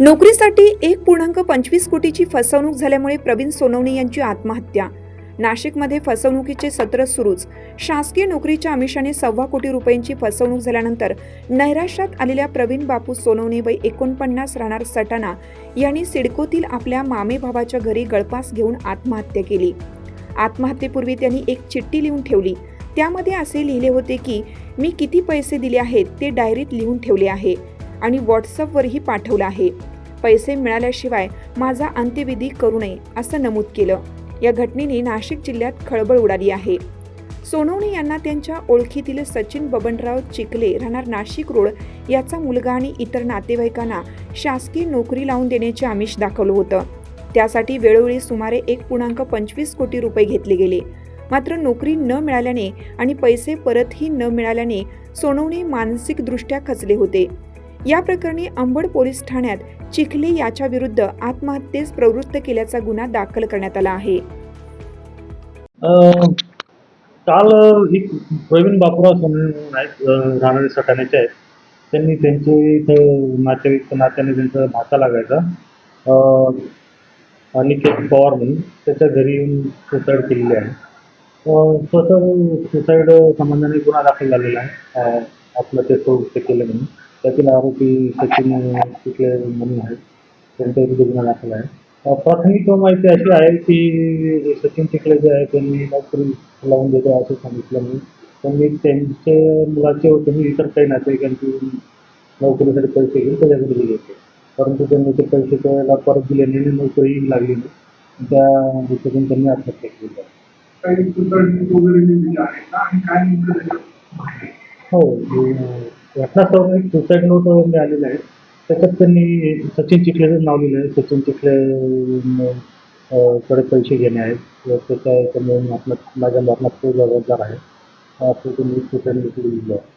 नोकरीसाठी एक पूर्णांक पंचवीस कोटीची फसवणूक झाल्यामुळे प्रवीण सोनवणे यांची आत्महत्या. नाशिकमध्ये फसवणुकीचे सत्र सुरूच. शासकीय नोकरीच्या आमिषाने सव्वा कोटी रुपयांची फसवणूक झाल्यानंतर नैराश्यात आलेल्या प्रवीण बापू सोनवणे वय एकोणपन्नास राहणार सटाणा यांनी सिडकोतील आपल्या मामेभावाच्या घरी गळपास घेऊन आत्महत्या केली. आत्महत्येपूर्वी त्यांनी एक चिठ्ठी लिहून ठेवली. त्यामध्ये असे लिहिले होते की मी किती पैसे दिले आहेत ते डायरीत लिहून ठेवले आहे. आणि व्हॉट्सअपवरही पाठवलं आहे. पैसे मिळाल्याशिवाय माझा अंत्यविधी करू नये असं नमूद केलं. या घटनेने नाशिक जिल्ह्यात खळबळ उडाली आहे. सोनवणे यांना त्यांच्या ओळखीतील सचिन बबनराव चिखले राहणार नाशिक रोड याचा मुलगा आणि इतर नातेवाईकांना शासकीय नोकरी लावून देण्याचे आमिष दाखवलं होतं. त्यासाठी वेळोवेळी सुमारे एक पूर्णांक पंचवीस कोटी रुपये घेतले गेले. मात्र नोकरी न मिळाल्याने आणि पैसे परतही न मिळाल्याने सोनवणे मानसिकदृष्ट्या खचले होते. या प्रकरणी अंबड पोलीस ठाण्यात चिखले याच्या विरुद्ध आत्महत्येस प्रवृत्त केल्याचा गुन्हा दाखल करण्यात आला आहे. काल एक प्रवीण बापूराव म्हणून राहणारे सटाण्याचे आहेत. त्यांनी त्यांचे इथं नातेवाईक नात्याने त्यांचा भाचा लागायचा. अनिकेत पवार म्हणून त्याच्या घरी येऊन सुसाईड केलेली आहे. स्वतः सुसाईड संबंधाने गुन्हा दाखल झालेला आहे. अं, आत्महत्या प्रवृत्त केलं म्हणून. त्यातील आरोपी सचिन चिखले म्हणून आहेत. त्यांच्या विरुद्ध गुन्हा दाखल आहे. प्राथमिक माहिती अशी आहे की सचिन चिखले जे आहे त्यांनी नोकरी लावून देतो असं सांगितलं मी. त्यांनी त्यांचे मुलाचे व त्यांनी इतर काही नातेवाईकांची नोकरीसाठी पैसे घेऊन त्याच्याकडे दिले होते. परंतु त्यांनी ते पैसे त्याला परत दिले नाही आणि नोकरी लागली नाही. त्या हेतून त्यांनी आत्महत्या केली. आहे. हो घटनास्थळावर एक सुसाईड नोट मिळालेलं आहे. त्याच्यात त्यांनी सचिन चिखलेचं नाव लिहिलं आहे. सचिन चिखले कडे पैसे घेणे आहेत. व त्याच्या याच्यामुळे आपलं माझ्या मरणात तो जबाबदार आहे. असं त्यांनी सुसाईड नोट लिहिलं आहे.